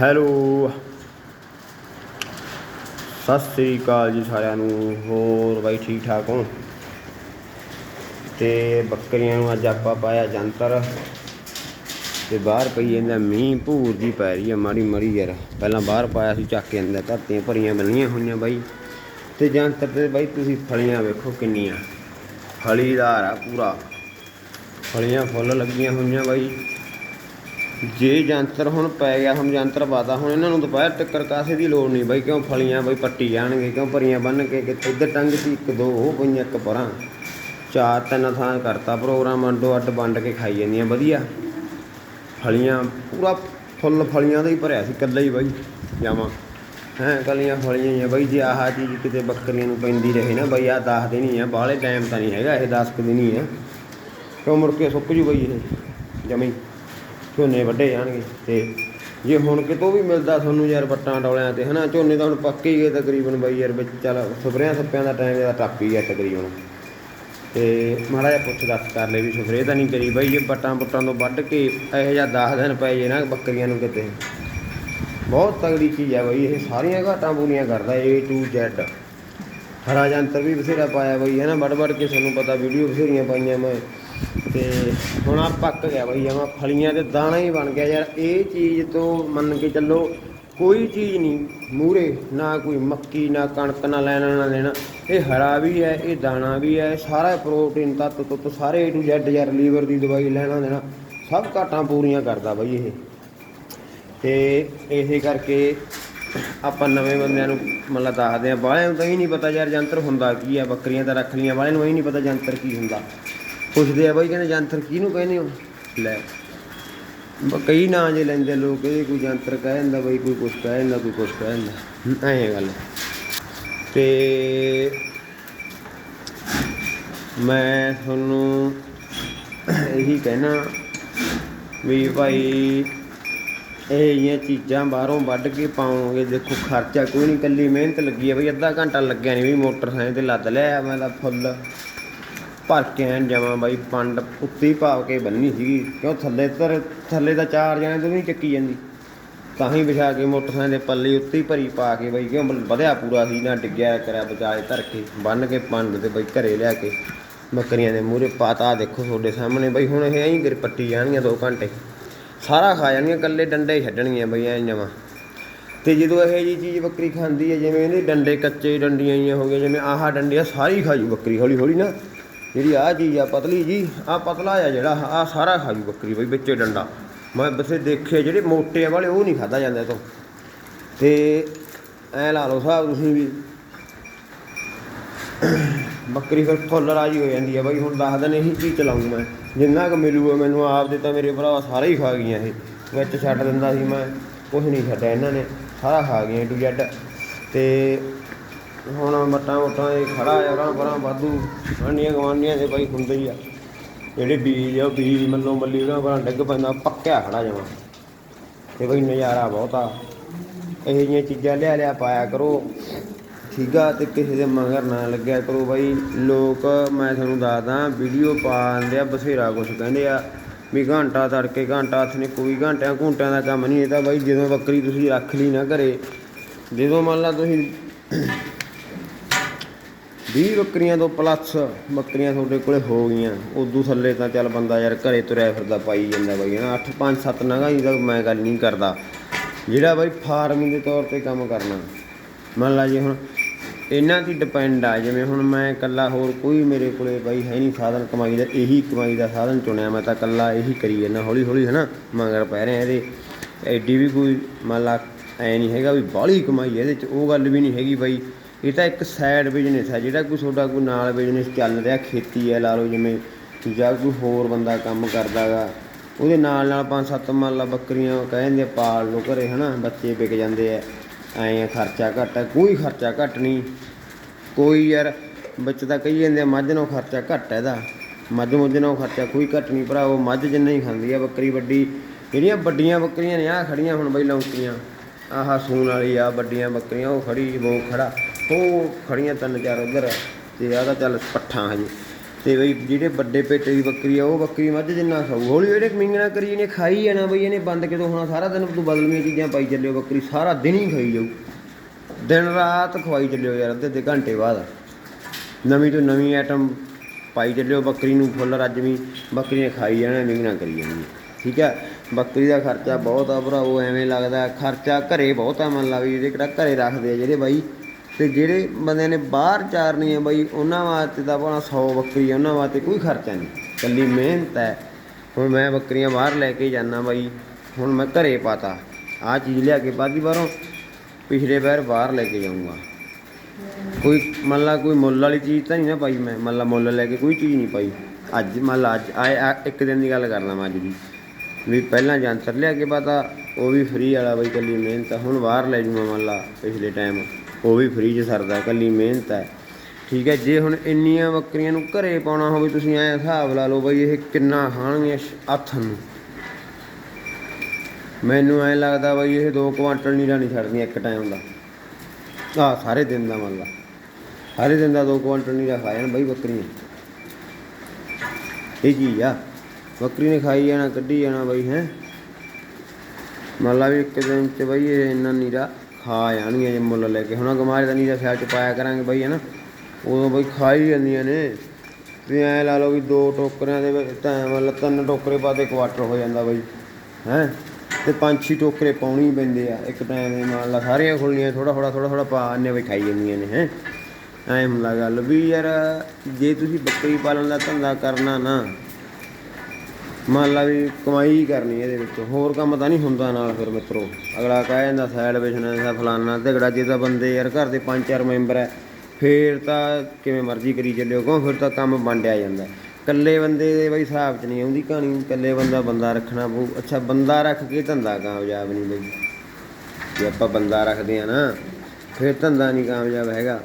Hello. Sat Sri ਅਕਾਲ ਜੀ ਸਾਰਿਆਂ ਨੂੰ, ਹੋਰ ਬਾਈ ਠੀਕ ਠਾਕ ਹੋ? ਤੇ ਬੱਕਰੀਆਂ ਨੂੰ ਅੱਜ ਆਪਾਂ ਪਾਇਆ ਜੰਤਰ ਤੇ ਬਾਹਰ ਪਈ ਜਾਂਦਾ ਮੀਂਹ, ਭੂਰ ਦੀ ਪੈ ਰਹੀ ਆ ਮਾੜੀ ਮਾੜੀ ਯਾਰ। ਪਹਿਲਾਂ ਬਾਹਰ ਪਾਇਆ ਸੀ, ਚੱਕ ਕੇ ਅੰਦਰ ਧਰਤੀਆਂ ਭਰੀਆਂ ਬੰਨੀਆਂ ਹੋਈਆਂ ਬਾਈ। ਤੇ ਜੰਤਰ ਤੇ ਬਾਈ ਤੁਸੀਂ ਫਲੀਆਂ ਵੇਖੋ ਕਿੰਨੀਆਂ। ਫਲੀਦਾਰ ਆ ਪੂਰਾ। ਫਲੀਆਂ ਫੁੱਲ ਲੱਗੀਆਂ ਹੋਈਆਂ ਬਾਈ। ਜੇ ਜੰਤਰ ਹੁਣ ਪੈ ਗਿਆ, ਹੁਣ ਜੰਤਰ ਪਾਤਾ ਹੁਣ ਇਹਨਾਂ ਨੂੰ ਦੁਪਹਿਰ ਤੱਕ ਕਾਸੇ ਦੀ ਲੋੜ ਨਹੀਂ ਬਾਈ, ਕਿਉਂ ਫਲੀਆਂ ਬਾਈ ਪੱਟੀ ਜਾਣਗੇ, ਕਿਉਂ ਭਰੀਆਂ ਬੰਨ ਕੇ ਕਿਤੇ ਇੱਧਰ ਟੰਗ ਸੀ ਇੱਕ ਦੋ, ਉਹ ਪਈਆਂ ਇੱਕ ਪਰਾਂ। ਚਾਰ ਤਿੰਨ ਥਾਂ ਕਰਤਾ ਪ੍ਰੋਗਰਾਮ, ਅੱਡੋ ਅੱਡ ਵੰਡ ਕੇ ਖਾਈ ਜਾਂਦੀਆਂ, ਵਧੀਆ। ਫਲੀਆਂ, ਪੂਰਾ ਫੁੱਲ ਫਲੀਆਂ ਦਾ ਹੀ ਭਰਿਆ ਸੀ, ਇਕੱਲਾ ਹੀ ਬਾਈ, ਜਾਵਾਂ। ਹੈਂ ਕੱਲੀਆਂ ਫਲੀਆਂ ਹੀ ਆ ਬਾਈ, ਜੇ ਆਹ ਚੀਜ਼ ਕਿਤੇ ਬੱਕਰੀਆਂ ਨੂੰ ਪੈਂਦੀ ਰਹੇ ਨਾ ਬਾਈ, ਆਹ ਦਸ ਦਿਨ ਹੀ ਆ, ਬਾਹਲੇ ਟਾਈਮ ਤਾਂ ਨਹੀਂ ਹੈਗਾ, ਇਹ 10 ਕੁ ਦਿਨ ਹੀ ਆ। ਕਿਉਂ ਮੁੜ ਕੇ ਸੁੱਕ ਜੂ ਬਾਈ ਇਹ, ਜਮੀ। ਝੋਨੇ ਵੱਢੇ ਜਾਣਗੇ ਤੇ ਜੇ ਹੁਣ ਕਿਤੋਂ ਵੀ ਮਿਲਦਾ ਤੁਹਾਨੂੰ ਯਾਰ ਵੱਟਾਂ ਡੋਲਿਆਂ ਤੇ, ਹਨਾ? ਝੋਨੇ ਤਾਂ ਹੁਣ ਪੱਕੇ ਹੀ ਗਏ ਤਕਰੀਬਨ ਬਾਈ ਯਾਰ ਵਿੱਚ, ਚੱਲ ਸਪਰੇਆਂ ਸੱਪਿਆਂ ਦਾ ਟਾਈਮ ਇਹਦਾ ਟੱਪ ਹੀ ਗਿਆ ਤਕਰੀਬਨ। ਤੇ ਮਾੜਾ ਜਿਹਾ ਪੁੱਛ ਦੱਸ ਕਰ ਲੈ ਵੀ ਸਪਰੇਅ ਤਾਂ ਨਹੀਂ ਕਰੀ ਬਾਈ, ਜੇ ਵੱਟਾਂ ਬੁੱਟਾਂ ਤੋਂ ਵੱਢ ਕੇ ਇਹੋ ਜਿਹਾ 10 ਦਿਨ ਪਏ ਜੇ ਨਾ ਬੱਕਰੀਆਂ ਨੂੰ ਕਿਤੇ। ਬਹੁਤ ਤਗੜੀ ਚੀਜ਼ ਹੈ ਬਾਈ, ਇਹ ਸਾਰੀਆਂ ਘਾਟਾਂ ਪੂਰੀਆਂ ਕਰਦਾ A to Z ਹਰਾ ਜੰਤਰ ਵੀ ਬਥੇਰਾ ਪਾਇਆ ਬਈ ਹੈ ਨਾ ਵੱਡ ਵੱਡ ਕੇ ਤੁਹਾਨੂੰ ਪਤਾ ਵੀਡੀਓ ਬਥੇਰੀਆਂ ਪਾਈਆਂ ਮੈਂ। ਤੇ ਹੁਣ ਆ ਪੱਕ ਗਿਆ ਬਈ ਜਮਾ ਫਲੀਆਂ ਤੇ ਦਾਣਾ ਹੀ ਬਣ ਗਿਆ ਯਾਰ। ਇਹ ਚੀਜ਼ ਤੋਂ ਮੰਨ ਕੇ ਚੱਲੋ ਕੋਈ ਚੀਜ਼ ਨਹੀਂ ਮੂਰੇ ਨਾ ਕੋਈ ਮੱਕੀ, ਨਾ ਕਣਕ, ਨਾ ਲੈਣਾ, ਨਾ ਦੇਣਾ। ਇਹ ਹਰਾ ਵੀ ਹੈ, ਇਹ ਦਾਣਾ ਵੀ ਹੈ, ਸਾਰਾ ਪ੍ਰੋਟੀਨ ਤੱਤ ਤੁੱਤ ਸਾਰੇ ਏ ਟੂ Z ਯਾਰ, ਲੀਵਰ ਦੀ ਦਵਾਈ ਲੈਣਾ ਦੇਣਾ, ਸਭ ਘਾਟਾਂ ਪੂਰੀਆਂ ਕਰਦਾ ਬਈ ਇਹ। ਤੇ ਇਸੇ ਕਰਕੇ ਆਪਾਂ ਨਵੇਂ ਬੰਦਿਆਂ ਨੂੰ ਮਤਲਬ ਦੱਸਦੇ ਆ ਬਾਹਲਿਆਂ ਨੂੰ ਤਾਂ ਹੀ ਨਹੀਂ ਪਤਾ ਯਾਰ ਜੰਤਰ ਹੁੰਦਾ ਕੀ ਆ ਬੱਕਰੀਆਂ ਤਾਂ ਰੱਖ ਲੀਆਂ ਬਾਹਲਿਆਂ ਨੂੰ ਹੀ ਨਹੀਂ ਪਤਾ ਜੰਤਰ ਕੀ ਹੁੰਦਾ। ਪੁੱਛਦੇ ਆ ਬਾਈ, ਕਹਿੰਦੇ ਜੰਤਰ ਕਿਹਨੂੰ ਕਹਿੰਦੇ ਹੋ? ਲੈ। ਬ- ਕਈ ਨਾਂ ਜੇ ਲੈਂਦੇ ਲੋਕ, ਇਹ ਕੋਈ ਜੰਤਰ ਕਹਿ ਜਾਂਦਾ ਬਾਈ, ਕੋਈ ਕੁਛ ਕਹਿ ਜਾਂਦਾ ਕੋਈ ਕੁਛ ਕਹਿ ਜਾਂਦਾ ਐਂ ਗੱਲ। ਤੇ ਮੈਂ ਤੁਹਾਨੂੰ ਇਹੀ ਕਹਿਣਾ ਵੀ ਭਾਈ, ਇਹ ਜਿਹੀਆਂ ਚੀਜ਼ਾਂ ਬਾਹਰੋਂ ਵੱਢ ਕੇ ਪਾਉਂਗੇ ਦੇਖੋ ਖਰਚਾ ਕੋਈ ਨਹੀਂ ਕੱਲੀ ਮਿਹਨਤ ਲੱਗੀ ਹੈ ਬਈ, ਅੱਧਾ ਘੰਟਾ ਲੱਗਿਆ ਨਹੀਂ ਵੀ ਮੋਟਰਸਾਈਕਲ ਤੇ ਲੱਦ ਲਿਆ, ਮੈਂ ਤਾਂ ਫੁੱਲ। ਭਰ ਕੇ ਐਂ ਜਮਾ ਬਾਈ, ਪੰਡ ਉੱਤੇ ਹੀ ਪਾ ਕੇ ਬੰਨੀ ਸੀਗੀ। ਕਿਉਂ ਥੱਲੇ ਤਰ, ਥੱਲੇ ਤਾਂ ਚਾਰ ਜਣੇ ਤੋਂ ਵੀ ਨਹੀਂ ਚੱਕੀ ਜਾਂਦੀ। ਤਾਂ ਹੀ ਵਿਛਾ ਕੇ ਮੋਟਰਸਾਈਕਲ ਦੇ ਪੱਲੇ ਉੱਤੇ ਹੀ ਭਰੀ ਪਾ ਕੇ ਬਾਈ, ਕਿਉਂ ਵਧਿਆ ਪੂਰਾ ਸੀ ਨਾ ਡਿੱਗਿਆ ਕਰਿਆ ਬਚਾਏ ਧਰ ਕੇ ਬੰਨ ਕੇ ਪੰਡ ਤੇ ਬਾਈ ਘਰੇ ਲਿਆ ਕੇ ਬੱਕਰੀਆਂ ਦੇ ਮੂਹਰੇ ਪਾਤਾ। ਦੇਖੋ ਤੁਹਾਡੇ ਸਾਹਮਣੇ ਬਾਈ, ਹੁਣ ਇਹ ਐਂ ਗਿਰ ਪੱਟੀ ਜਾਣਗੀਆਂ 2 ਘੰਟੇ। ਸਾਰਾ ਖਾ ਜਾਣਗੀਆਂ, ਇਕੱਲੇ ਡੰਡੇ ਛੱਡਣਗੀਆਂ ਬਈ, ਐਂ ਜਮਾਂ ਤੇ ਜਦੋਂ ਇਹ ਜੀ ਚੀਜ਼ ਬੱਕਰੀ ਖਾਂਦੀ ਹੈ, ਜਿਵੇਂ ਇਹਦੇ ਡੰਡੇ ਕੱਚੇ ਡੰਡੀਆਂ ਹੀ ਹੋ ਗਏ ਜਿਵੇਂ ਆਹ ਡੰਡੇ ਆ ਸਾਰੀ ਖਾ ਜੂ ਬੱਕਰੀ ਹੌਲੀ ਹੌਲੀ ਨਾ। ਜਿਹੜੀ ਆਹ ਚੀਜ਼ ਆ ਪਤਲੀ ਜੀ, ਆਹ ਪਤਲਾ ਆ ਜਿਹੜਾ, ਆਹ ਸਾਰਾ ਖਾ ਬੱਕਰੀ ਬਈ ਵਿੱਚੇ ਡੰਡਾ। ਮੈਂ ਬਸੇ ਦੇਖੇ ਜਿਹੜੇ ਮੋਟੇ ਵਾਲੇ, ਉਹ ਨਹੀਂ ਖਾਦਾ ਜਾਂਦਾ ਇਹ ਤੋਂ ਤੇ ਐ ਲਾ ਲਓ ਸਾਹਿਬ ਤੁਸੀਂ ਵੀ। ਬੱਕਰੀ ਫਿਰ ਫੁੱਲ ਰਾਜੀ ਹੋ ਜਾਂਦੀ ਆ ਬਈ, ਹੁਣ ਦੱਸ ਦਿਨ ਇਹੀ ਚੀਜ਼ ਚਲਾਉਂ ਮੈਂ। ਜਿੰਨਾ ਕੁ ਮਿਲੂਗਾ ਮੈਨੂੰ ਆਪ ਦੇ ਤਾਂ ਮੇਰੇ ਭਰਾ ਸਾਰੇ ਹੀ ਖਾ ਗਈਆਂ ਇਹ। ਵਿੱਚ ਛੱਡ ਦਿੰਦਾ ਸੀ ਮੈਂ ਕੁਝ ਨਹੀਂ ਛੱਡਿਆ ਇਹਨਾਂ ਨੇ, ਸਾਰਾ ਖਾ ਗਈਆਂ ਟੂ ਜੈਡ। ਤੇ ਹੁਣ ਮੱਟਾਂ ਮੋਟਾਂ ਇਹ ਖੜਾ ਆ ਉਹਨਾਂ ਪਰਾਂ ਵਾਧੂ। ਆਂਡੀਆਂ ਗਵਾਂਡੀਆਂ ਦੇ ਬਾਈ ਹੁੰਦੇ ਹੀ ਆ। ਜਿਹੜੇ ਬੀਜ ਆ, ਉਹ ਬੀਜ ਮੱਲੋ ਮੱਲੀ ਉਹਨਾਂ ਪਰਾਂ ਡਿੱਗ ਪੈਂਦਾ, ਪੱਕਿਆ ਖੜਾ ਜਾਵਾਂ ਤੇ ਬਈ ਨਜ਼ਾਰਾ ਬਹੁਤਾ ਆ। ਇਹੋ ਜਿਹੀਆਂ ਚੀਜ਼ਾਂ ਲਿਆ ਲਿਆ ਪਾਇਆ ਕਰੋ। ਠੀਕ ਆ, ਤੇ ਕਿਸੇ ਦੇ ਮਗਰ ਨਾ ਲੱਗਿਆ ਕਰੋ ਬਾਈ। ਲੋਕ, ਮੈਂ ਤੁਹਾਨੂੰ ਦੱਸਦਾ, ਵੀਡੀਓ ਪਾ ਪਾਉਂਦੇ ਆ ਬਥੇਰਾ ਕੁਛ ਕਹਿੰਦੇ ਆ। ਵੀ ਘੰਟਾ ਤੜਕੇ, ਘੰਟਾ ਹੱਥ ਨੇ, ਕੋਈ ਘੰਟਿਆਂ ਘੁੰਟਿਆਂ ਦਾ ਕੰਮ ਨਹੀਂ ਇਹ ਤਾਂ ਬਾਈ, ਜਦੋਂ ਬੱਕਰੀ ਤੁਸੀਂ ਰੱਖ ਲਈ ਨਾ ਘਰੇ, ਜਦੋਂ ਮੰਨ ਲਾ ਤੁਸੀਂ 20 ਬੱਕਰੀਆਂ ਤੋਂ ਪਲੱਸ ਬੱਕਰੀਆਂ ਤੁਹਾਡੇ ਕੋਲੇ ਹੋ ਗਈਆਂ। ਉਦੋਂ ਥੱਲੇ ਤਾਂ ਚੱਲ ਬੰਦਾ ਯਾਰ ਘਰੇ ਤੁਰਿਆ ਫਿਰਦਾ, ਪਾਈ ਜਾਂਦਾ ਬਾਈ। ਹਨਾ 8 5 7 ਨਗਾਈ ਦਾ ਮੈਂ ਗੱਲ ਨਹੀਂ ਕਰਦਾ। ਜਿਹੜਾ ਬਾਈ ਫਾਰਮਿੰਗ ਦੇ ਤੌਰ ਤੇ ਕੰਮ ਕਰਨਾ। ਮੰਨ ਲਾ ਜੇ ਹੁਣ ਇਹਨਾਂ ਦੀ ਡਿਪੈਂਡ ਆ, ਜਿਵੇਂ ਹੁਣ ਮੈਂ ਇਕੱਲਾ ਹੋਰ ਕੋਈ ਮੇਰੇ ਕੋਲੇ ਬਾਈ ਹੈ ਨਹੀਂ ਸਾਧਨ ਕਮਾਈ ਦਾ, ਇਹੀ ਕਮਾਈ ਦਾ ਸਾਧਨ ਚੁਣਿਆ ਮੈਂ ਤਾਂ ਇਕੱਲਾ ਇਹੀ ਕਰੀ ਜਾਂਦਾ ਹੌਲੀ ਹੌਲੀ ਹੈ ਨਾ ਮਗਰ ਪੈ ਰਿਹਾ ਇਹਦੇ। ਐਡੀ ਵੀ ਕੋਈ ਮੰਨ ਲਾ ਐ ਨਹੀਂ ਹੈਗਾ ਵੀ ਬਾਹਲੀ ਕਮਾਈ ਇਹਦੇ ਚ, ਉਹ ਗੱਲ ਵੀ ਨਹੀਂ ਹੈਗੀ ਬਾਈ। ਇਹ ਤਾਂ ਇੱਕ ਸਾਈਡ ਬਿਜ਼ਨਸ ਹੈ, ਜਿਹੜਾ ਕੋਈ ਤੁਹਾਡਾ ਕੋਈ ਨਾਲ ਬਿਜ਼ਨਸ ਚੱਲ ਰਿਹਾ, ਖੇਤੀ ਹੈ, ਲਾ ਲਓ ਜਿਵੇਂ ਜਾਂ ਕੋਈ ਹੋਰ ਬੰਦਾ ਕੰਮ ਕਰਦਾਗਾ, ਉਹਦੇ ਨਾਲ ਨਾਲ ਪੰਜ ਸੱਤ ਮੰਨ ਲਾ ਬੱਕਰੀਆਂ ਕਹਿੰਦੇ ਪਾਲ ਲੋ ਘਰੇ, ਹਨਾ, ਬੱਚੇ ਵਿਕ ਜਾਂਦੇ ਐ ਐਂ ਖਰਚਾ ਘੱਟ ਹੈ ਕੋਈ ਖਰਚਾ ਘੱਟ ਨਹੀਂ। ਕੋਈ ਯਾਰ, ਵਿੱਚ ਤਾਂ ਕਹੀ ਜਾਂਦੇ ਆ, ਮੱਝ ਨੂੰ ਖਰਚਾ ਘੱਟ ਹੈ ਇਹਦਾ। ਮੱਝ ਮੁੱਝ ਨੂੰ ਖਰਚਾ ਕੋਈ ਘੱਟ ਨਹੀਂ, ਭਰਾ, ਉਹ ਮੱਝ ਜਿੰਨਾ ਹੀ ਖਾਂਦੀ ਆ, ਬੱਕਰੀ ਵੱਡੀ, ਜਿਹੜੀਆਂ ਵੱਡੀਆਂ ਬੱਕਰੀਆਂ ਨੇ ਆ ਖੜੀਆਂ ਹੁਣ ਬਈ ਲੌਂਕੀਆਂ। ਆਹ ਸੂਣ ਵਾਲੀ ਆ, ਵੱਡੀਆਂ ਬੱਕਰੀਆਂ, ਉਹ ਖੜੀ ਉਹ ਖੜਾ। ਉਹ ਖੜੀਆਂ ਤਿੰਨ ਚਾਰ ਉਧਰ ਤੇ ਆਹ ਤਾਂ ਚੱਲ ਪੱਠਾਂ ਹਜੇ। ਤੇ ਬਈ ਜਿਹੜੇ ਵੱਡੇ ਪੇਟੇ ਦੀ ਬੱਕਰੀ ਆ, ਉਹ ਬੱਕਰੀ ਮੱਝ ਜਿੰਨਾ ਖਾਊ ਹੌਲੀ ਹੌਲੀ ਮਿੰਗਣਾ ਕਰੀ, ਇਹਨੇ ਖਾਈ ਜਾਣਾ ਬਈ, ਇਹਨੇ ਬੰਦ ਕਿਦੋਂ ਹੋਣਾ ਸਾਰਾ ਦਿਨ ਤੂੰ ਬਦਲਵੀਆਂ ਚੀਜ਼ਾਂ ਪਾਈ ਚੱਲਿਓ ਬੱਕਰੀ, ਸਾਰਾ ਦਿਨ ਹੀ ਖਾਈ ਜਾਊ। ਦਿਨ ਰਾਤ ਖਵਾਈ ਚੱਲਿਓ ਯਾਰ ਅੱਧੇ ਅੱਧੇ ਘੰਟੇ ਬਾਅਦ। ਨਵੀਂ ਤੋਂ ਨਵੀਂ ਆਈਟਮ ਪਾਈ ਚੱਲਿਓ ਬੱਕਰੀ ਨੂੰ, ਫੁੱਲ ਰੱਜਵੀਂ ਬੱਕਰੀ ਨੇ ਖਾਈ ਜਾਣਾ ਮਿੰਗਣਾ ਕਰੀ ਜਾਣੀ। ਠੀਕ ਹੈ ਬੱਕਰੀ ਦਾ ਖਰਚਾ ਬਹੁਤ ਆ ਭਰਾਵੋ ਐਵੇਂ ਲੱਗਦਾ ਖਰਚਾ ਘਰੇ ਬਹੁਤ ਆ, ਮੰਨ ਲਾ ਵੀ ਜਿਹੜੇ ਕਿਹੜਾ ਘਰੇ ਰੱਖਦੇ ਆ ਜਿਹੜੇ ਬਾਈ। ਤੇ ਜਿਹੜੇ ਬੰਦਿਆਂ ਨੇ ਬਾਹਰ ਚਾਰਨੀ ਆ ਬਾਈ, ਉਹਨਾਂ ਵਾਸਤੇ ਤਾਂ ਆਪਣਾ 100 ਬੱਕਰੀ ਆ, ਉਹਨਾਂ ਵਾਸਤੇ ਕੋਈ ਖਰਚਾ ਨਹੀਂ। ਕੱਲੀ ਮਿਹਨਤ ਹੈ। ਹੁਣ ਮੈਂ ਬੱਕਰੀਆਂ ਬਾਹਰ ਲੈ ਕੇ ਜਾਣਾ ਬਾਈ, ਹੁਣ ਮੈਂ ਘਰੇ ਪਾਤਾ। ਆਹ ਚੀਜ਼ ਲਿਆ ਕੇ ਬਾਦੀ ਬਾਹਰੋਂ, ਪਿਛਲੇ ਵਾਰ ਬਾਹਰ ਲੈ ਕੇ ਜਾਊਂਗਾ। ਕੋਈ ਮੰਨ ਲਾ ਕੋਈ ਮੁੱਲ ਵਾਲੀ ਚੀਜ਼ ਤਾਂ ਨਹੀਂ ਨਾ ਪਾਈ ਮੈਂ, ਮੰਨ ਲਾ ਮੁੱਲ ਲੈ ਕੇ ਕੋਈ ਚੀਜ਼ ਨਹੀਂ ਪਾਈ। ਅੱਜ ਮੰਨ ਲਾ ਅੱਜ ਆਏ ਇੱਕ ਦਿਨ ਦੀ ਗੱਲ ਕਰਦਾ ਮੈਂ ਅੱਜ ਦੀ। ਵੀ ਪਹਿਲਾਂ ਜੰਤਰ ਲਿਆ ਕੇ ਪਤਾ ਉਹ ਵੀ ਫ੍ਰੀ ਵਾਲਾ ਬਈ ਕੱਲੀ ਮਿਹਨਤ ਹੁਣ ਬਾਹਰ ਲੈ ਜੂਗਾ ਮੰਨ ਲਾ ਪਿਛਲੇ ਟਾਈਮ ਉਹ ਵੀ ਫ੍ਰੀ 'ਚ ਸਰਦਾ, ਕੱਲੀ ਮਿਹਨਤ ਹੈ ਠੀਕ ਹੈ, ਜੇ ਹੁਣ ਇੰਨੀਆਂ ਬੱਕਰੀਆਂ ਨੂੰ ਘਰੇ ਪਾਉਣਾ ਹੋਵੇ, ਤੁਸੀਂ ਐਂ ਹਿਸਾਬ ਲਾ ਲਓ ਬਈ ਇਹ ਕਿੰਨਾ ਖਾਣਗੀਆਂ ਹੱਥ ਨੂੰ। ਮੈਨੂੰ ਐਂ ਲੱਗਦਾ ਬਈ ਇਹ 2 ਕੁਆਂਟਲ ਨੀਰਾ ਨਹੀਂ ਛੱਡਦੀਆਂ ਇੱਕ ਟਾਈਮ ਦਾ। ਆ, ਸਾਰੇ ਦਿਨ ਦਾ ਮੰਨ ਲਾ। ਸਾਰੇ ਦਿਨ ਦਾ 2 ਕੁਆਂਟਲ ਨੀਰਾ ਖਾ ਜਾਣ ਬਈ ਬੱਕਰੀਆਂ। ਇਹ ਕੀ ਆ। ਬੱਕਰੀ ਨੇ ਖਾਈ ਜਾਣਾ, ਕੱਢੀ ਜਾਣਾ ਬਾਈ, ਹੈ। ਮੰਨ ਲਾ ਵੀ ਇੱਕ ਦਿਨ ਚ ਬਈ ਇਹ ਇੰਨਾ ਨੀਰਾ ਖਾ ਜਾਣਗੀਆਂ ਜੇ ਮੁੱਲ ਲੈ ਕੇ। ਹੁਣ ਗਮਾਰੇ ਦਾ ਨੀਰਾ ਸਿਆਲ ਚ ਪਾਇਆ ਕਰਾਂਗੇ ਬਈ ਹੈ ਨਾ ਉਦੋਂ ਬਈ ਖਾ ਹੀ ਜਾਂਦੀਆਂ ਨੇ। ਵੀ ਐਂ ਲਾ ਲਓ ਵੀ ਦੋ ਟੋਕਰਿਆਂ ਦੇ ਵਿੱਚ ਤਾਂ ਮਤਲਬ ਤਿੰਨ ਟੋਕਰੇ ਪਾ ਦੇ ਕੁਆਟਰ ਹੋ ਜਾਂਦਾ ਬਾਈ, ਹੈ। ਤੇ ਪੰਜ ਛੇ ਟੋਕਰੇ ਪਾਉਣੀ ਪੈਂਦੇ ਆ। ਇੱਕ ਟਾਈਮ ਦੇ ਮੰਨ ਲਾ ਸਾਰੀਆਂ ਖੁੱਲਣੀਆਂ ਥੋੜਾ ਥੋੜਾ ਥੋੜਾ ਥੋੜਾ ਪਾ ਆਨੇ ਬਈ, ਖਾਈ ਜਾਂਦੀਆਂ ਨੇ, ਹੈ। ਐਂ ਹੁੰਦਾ ਗੱਲ ਵੀ ਯਾਰ, ਜੇ ਤੁਸੀਂ ਬੱਕਰੀ ਪਾਲਣ ਦਾ ਧੰਦਾ ਕਰਨਾ ਨਾ ਮੰਨ ਲਾ ਵੀ ਕਮਾਈ ਕਰਨੀ ਇਹਦੇ ਵਿੱਚ, ਹੋਰ ਕੰਮ ਤਾਂ ਨਹੀਂ ਹੁੰਦਾ ਨਾਲ ਫਿਰ ਮਿੱਤਰੋ। ਅਗਲਾ ਕਹਿ ਜਾਂਦਾ ਸਾਈਡ ਬਿਜ਼ਨਸ ਆ ਫਲਾਨਾ ਝਗੜਾ ਜੇ ਤਾਂ ਬੰਦੇ ਯਾਰ ਘਰ ਦੇ ਪੰਜ ਚਾਰ ਮੈਂਬਰ ਹੈ, ਫੇਰ ਤਾਂ ਕਿਵੇਂ ਮਰਜ਼ੀ ਕਰੀ ਚੱਲਿਓ, ਕਿਉਂ? ਫਿਰ ਤਾਂ ਕੰਮ ਵੰਡਿਆ ਜਾਂਦਾ। ਇਕੱਲੇ ਬੰਦੇ ਦੇ ਬਈ ਹਿਸਾਬ 'ਚ ਨਹੀਂ ਆਉਂਦੀ ਕਹਾਣੀ, ਇਕੱਲੇ ਬੰਦਾ ਬੰਦਾ ਰੱਖਣਾ ਪਊ। ਅੱਛਾ, ਬੰਦਾ ਰੱਖ ਕੇ ਧੰਦਾ ਕਾਮਯਾਬ ਨਹੀਂ ਬਈ। ਜੇ ਆਪਾਂ ਬੰਦਾ ਰੱਖਦੇ ਆ ਨਾ, ਫਿਰ ਧੰਦਾ ਨਹੀਂ ਕਾਮਯਾਬ ਹੈਗਾ।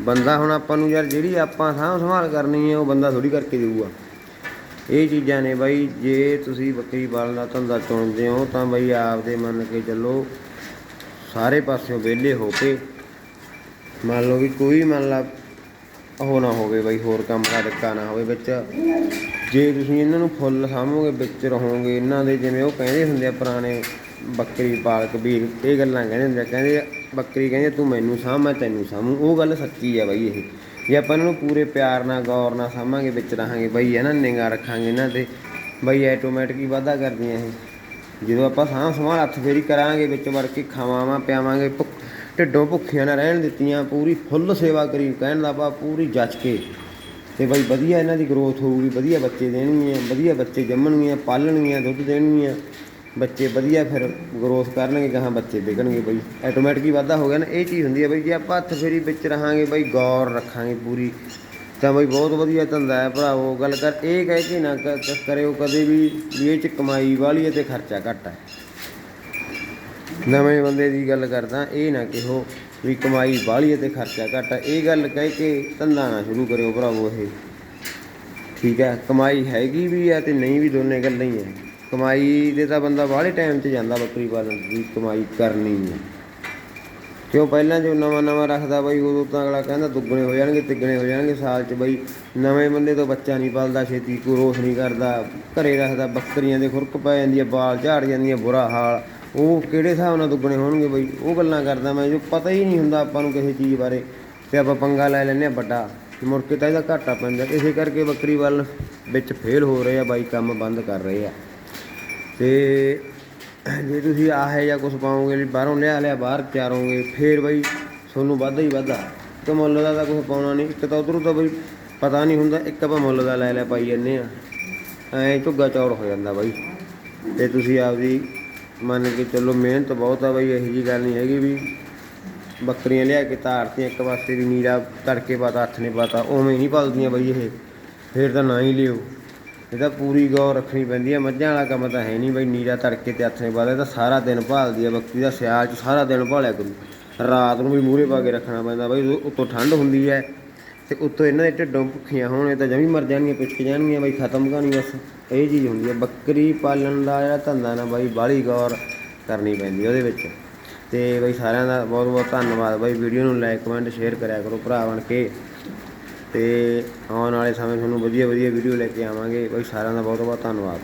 ਬੰਦਾ ਹੁਣ ਆਪਾਂ ਨੂੰ ਯਾਰ ਜਿਹੜੀ ਆਪਾਂ ਸਾਂਭ ਸੰਭਾਲ ਕਰਨੀ ਹੈ, ਉਹ ਬੰਦਾ ਥੋੜੀ ਕਰਕੇ ਦੇਊਗਾ। ਇਹ ਚੀਜ਼ਾਂ ਨੇ ਬਾਈ, ਜੇ ਤੁਸੀਂ ਬੱਕਰੀ ਪਾਲਣ ਦਾ ਧੰਦਾ ਚੁਣਦੇ ਹੋ, ਤਾਂ ਬਾਈ ਆਪਦੇ ਮੰਨ ਕੇ ਚੱਲੋ ਸਾਰੇ ਪਾਸਿਓਂ ਵਿਹਲੇ ਹੋ ਕੇ ਮੰਨ ਲਓ ਵੀ ਕੋਈ ਮੰਨ ਲਾ ਉਹ ਨਾ ਹੋਵੇ ਬਾਈ, ਹੋਰ ਕੰਮ ਦਾ ਡੱਕਾ ਨਾ ਹੋਵੇ ਵਿੱਚ। ਜੇ ਤੁਸੀਂ ਇਹਨਾਂ ਨੂੰ ਫੁੱਲ ਸਾਂਭੋਗੇ, ਵਿੱਚ ਰਹੋਗੇ, ਇਹਨਾਂ ਦੇ ਜਿਵੇਂ ਉਹ ਕਹਿੰਦੇ ਹੁੰਦੇ ਆ ਪੁਰਾਣੇ ਬੱਕਰੀ ਪਾਲਕ ਵੀਰ, ਇਹ ਗੱਲਾਂ ਕਹਿੰਦੇ ਹੁੰਦੇ ਆ, ਕਹਿੰਦੇ ਬੱਕਰੀ ਕਹਿੰਦੇ ਤੂੰ ਮੈਨੂੰ ਸਾਂਭ, ਮੈਂ ਤੈਨੂੰ ਸਾਂਭੂ। ਉਹ ਗੱਲ ਸੱਚੀ ਆ ਬਾਈ ਇਹ। ਜੇ ਆਪਾਂ ਇਹਨਾਂ ਨੂੰ ਪੂਰੇ ਪਿਆਰ ਨਾਲ, ਗੌਰ ਨਾਲ ਸਾਂਭਾਂਗੇ, ਵਿੱਚ ਰਹਾਂਗੇ, ਬਾਈ ਇਹਨਾਂ ਨਿਗਾ ਰੱਖਾਂਗੇ ਇਹਨਾਂ ਤੇ, ਬਈ ਆਟੋਮੈਟਿਕ ਵਾਧਾ ਕਰਦੀਆਂ ਇਹ। ਜਦੋਂ ਆਪਾਂ ਸਾਹ ਸੰਭਾਲ ਹੱਥ ਫੇਰੀ ਕਰਾਂਗੇ, ਵਿੱਚ ਵੜ ਕੇ ਖਾਵਾਵਾਂ, ਪਿਆਵਾਂਗੇ, ਭੁੱਖ, ਢਿੱਡੋਂ ਭੁੱਖੀਆਂ ਨਾ ਰਹਿਣ ਦਿੱਤੀਆਂ, ਪੂਰੀ ਫੁੱਲ ਸੇਵਾ ਕਰੀ, ਕਹਿਣ ਦਾ ਆਪਾਂ ਪੂਰੀ ਜੱਜ ਕੇ। ਤੇ ਬਈ ਵਧੀਆ ਇਹਨਾਂ ਦੀ ਗਰੋਥ ਹੋਊਗੀ, ਵਧੀਆ ਬੱਚੇ ਦੇਣਗੀਆਂ, ਵਧੀਆ ਬੱਚੇ ਜੰਮਣਗੀਆਂ, ਪਾਲਣਗੀਆਂ, ਦੁੱਧ ਦੇਣਗੀਆਂ। ਬੱਚੇ ਵਧੀਆ ਫਿਰ ਗਰੋਥ ਕਰਨਗੇ, ਗਾਹਾਂ ਬੱਚੇ ਵਿਕਣਗੇ ਬਈ। ਆਟੋਮੈਟਿਕ ਹੀ ਵਾਧਾ ਹੋ ਗਿਆ ਨਾ, ਇਹ ਚੀਜ਼ ਹੁੰਦੀ ਹੈ ਬਈ, ਜੇ ਆਪਾਂ ਹੱਥ ਫੇਰੀ ਵਿੱਚ ਰਹਾਂਗੇ ਬਈ, ਗੌਰ ਰੱਖਾਂਗੇ ਪੂਰੀ। ਤਾਂ ਬਈ ਬਹੁਤ ਵਧੀਆ ਧੰਦਾ ਹੈ ਭਰਾਵੋ, ਗੱਲ ਕਰ, ਇਹ ਕਹਿ ਕੇ ਨਾ ਕ- ਕਰਿਓ ਕਦੇ ਵੀ ਵੀ ਇਹ ਚ ਕਮਾਈ ਵਾਲੀ ਹੈ ਤੇ ਖਰਚਾ ਘੱਟ ਹੈ। ਨਵੇਂ ਬੰਦੇ ਦੀ ਗੱਲ ਕਰਦਾ, ਇਹ ਨਾ ਕਿਹੋ ਵੀ ਕਮਾਈ ਵਾਲੀ ਹੈ ਤੇ ਖਰਚਾ ਘੱਟ ਹੈ। ਇਹ ਗੱਲ ਕਹਿ ਕੇ ਧੰਦਾ ਨਾ ਸ਼ੁਰੂ ਕਰਿਓ ਭਰਾਵੋ ਇਹ। ਠੀਕ ਹੈ, ਕਮਾਈ ਹੈਗੀ ਵੀ ਹੈ ਤੇ ਨਹੀਂ ਵੀ ਦੋਨੇ ਗੱਲਾਂ ਹੀ ਹੈ। ਕਮਾਈ ਦੇ ਤਾਂ ਬੰਦਾ ਬਾਹਲੇ ਟਾਈਮ 'ਚ ਜਾਂਦਾ ਬੱਕਰੀ ਪਾਲਣ ਦੀ, ਕਮਾਈ ਕਰਨੀ ਹੈ ਕਿਉਂ ਪਹਿਲਾਂ ਜੋ ਨਵਾਂ ਨਵਾਂ ਰੱਖਦਾ ਬਈ, ਉਦੋਂ ਤਾਂ ਅਗਲਾ ਕਹਿੰਦਾ ਦੁੱਗਣੇ ਹੋ ਜਾਣਗੇ, ਤਿੱਗਣੇ ਹੋ ਜਾਣਗੇ ਸਾਲ 'ਚ ਬਈ। ਨਵੇਂ ਬੰਦੇ ਤੋਂ ਬੱਚਾ ਨਹੀਂ ਪਲਦਾ, ਛੇਤੀ ਕੋਈ ਰੋਸ ਨਹੀਂ ਕਰਦਾ, ਘਰੇ ਰੱਖਦਾ, ਬੱਕਰੀਆਂ ਦੇ ਖੁਰਕ ਪੈ ਜਾਂਦੀ ਹੈ ਬਾਲ ਝਾੜ ਜਾਂਦੀਆਂ, ਬੁਰਾ ਹਾਲ। ਉਹ ਕਿਹੜੇ ਹਿਸਾਬ ਨਾਲ ਦੁੱਗਣੇ ਹੋਣਗੇ ਬਈ? ਉਹ ਗੱਲਾਂ ਕਰਦਾ ਮੈਂ, ਜੋ ਪਤਾ ਹੀ ਨਹੀਂ ਹੁੰਦਾ ਆਪਾਂ ਨੂੰ ਕਿਸੇ ਚੀਜ਼ ਬਾਰੇ। ਤੇ ਆਪਾਂ ਪੰਗਾ ਲੈ ਲੈਂਦੇ ਆ ਵੱਡਾ ਮੁੜ ਕੇ ਤਾਂ ਇਹਦਾ ਘਾਟਾ ਪੈਂਦਾ। ਇਸੇ ਕਰਕੇ ਬੱਕਰੀ ਵੱਲ ਵਿੱਚ ਫੇਲ ਹੋ ਰਹੇ ਆ, ਬਾਈ ਕੰਮ ਬੰਦ ਕਰ ਰਹੇ ਆ। ਤੇ ਜੇ ਤੁਸੀਂ ਆਹੇ ਜਾਂ ਕੁਝ ਪਾਓਗੇ ਵੀ ਬਾਹਰੋਂ ਲਿਆ ਲਿਆ, ਬਾਹਰ ਚਾਰੋਗੇ ਫੇਰ ਬਈ ਤੁਹਾਨੂੰ ਵਾਧਾ ਹੀ ਵਾਧਾ ਤੇ ਮੁੱਲ ਦਾ ਤਾਂ ਕੁਝ ਪਾਉਣਾ ਨਹੀਂ, ਇੱਕ ਤਾਂ ਉਧਰੋਂ ਤਾਂ ਬਈ ਪਤਾ ਨਹੀਂ ਹੁੰਦਾ, ਇੱਕ ਆਪਾਂ ਮੁੱਲ ਦਾ ਲੈ ਲੈ ਪਾਈ ਜੰਨੇ ਆ ਐ ਝੁੱਗਾ ਚੌੜ ਹੋ ਜਾਂਦਾ ਬਾਈ। ਤੇ ਤੁਸੀਂ ਆਪਦੀ ਮੰਨ ਕੇ ਚੱਲੋ ਮਿਹਨਤ ਬਹੁਤ ਆ ਬਾਈ, ਇਹੋ ਜੀ ਗੱਲ ਨਹੀਂ ਹੈਗੀ ਵੀ ਬੱਕਰੀਆਂ ਲਿਆ ਕੇ ਤਾਰਤੀਆਂ, ਇੱਕ ਪਾਸੇ ਵੀ ਨੀਰਾ ਤੜਕੇ ਪਾਤਾ, ਹੱਥ ਨੇ ਪਾਤਾ, ਉਵੇਂ ਨਹੀਂ ਪਲਦੀਆਂ ਬਈ ਇਹ। ਫੇਰ ਤਾਂ ਨਾ ਹੀ ਲਿਓ। ਇਹ ਤਾਂ ਪੂਰੀ ਗੌਰ ਰੱਖਣੀ ਪੈਂਦੀ ਹੈ ਮੱਝਾਂ ਵਾਲਾ ਕੰਮ ਤਾਂ ਹੈ ਨਹੀਂ ਬਈ, ਨੀਰਾ ਤੜਕੇ ਤੇ ਹੱਥ ਨੇ ਪਾਦਾ ਤਾਂ ਸਾਰਾ ਦਿਨ ਭਾਲਦੀ ਹੈ ਬੱਕਰੀ ਦਾ, ਸਿਆਲ 'ਚ ਸਾਰਾ ਦਿਨ ਭਾਲਿਆ ਕਰੂ। ਰਾਤ ਨੂੰ ਵੀ ਮੂਹਰੇ ਪਾ ਕੇ ਰੱਖਣਾ ਪੈਂਦਾ ਬਈ ਉੱਤੋਂ ਠੰਡ ਹੁੰਦੀ ਹੈ ਤੇ ਉੱਤੋਂ ਇਹਨਾਂ ਦੇ ਢਿੱਡੋਂ ਭੁੱਖੀਆਂ ਹੋਣ ਤਾਂ ਜਮੀ ਮਰ ਜਾਣਗੀਆਂ ਪਿੱਛੇ ਜਾਣਗੀਆਂ ਬਈ, ਖਤਮ ਕਹਾਣੀ ਬਸ? ਇਹ ਚੀਜ਼ ਹੁੰਦੀ ਹੈ ਬੱਕਰੀ ਪਾਲਣ ਦਾ ਜਿਹੜਾ ਧੰਦਾ ਨਾ ਬਾਈ, ਬਾਹਲੀ ਗੌਰ ਕਰਨੀ ਪੈਂਦੀ ਉਹਦੇ ਵਿੱਚ। ਤੇ ਬਈ ਸਾਰਿਆਂ ਦਾ ਬਹੁਤ ਬਹੁਤ ਧੰਨਵਾਦ ਬਾਈ, ਵੀਡੀਓ ਨੂੰ ਲਾਈਕ, ਕਮੈਂਟ, ਸ਼ੇਅਰ ਕਰਿਆ ਕਰੋ ਭਰਾ ਬਣ ਕੇ। ਤੇ ਆਉਣ ਵਾਲੇ ਸਮੇਂ ਤੁਹਾਨੂੰ ਵਧੀਆ ਵਧੀਆ ਵੀਡੀਓ ਲੈ ਕੇ ਆਵਾਂਗੇ। ਬਾਈ, ਸਾਰਿਆਂ ਦਾ ਬਹੁਤ ਬਹੁਤ ਧੰਨਵਾਦ।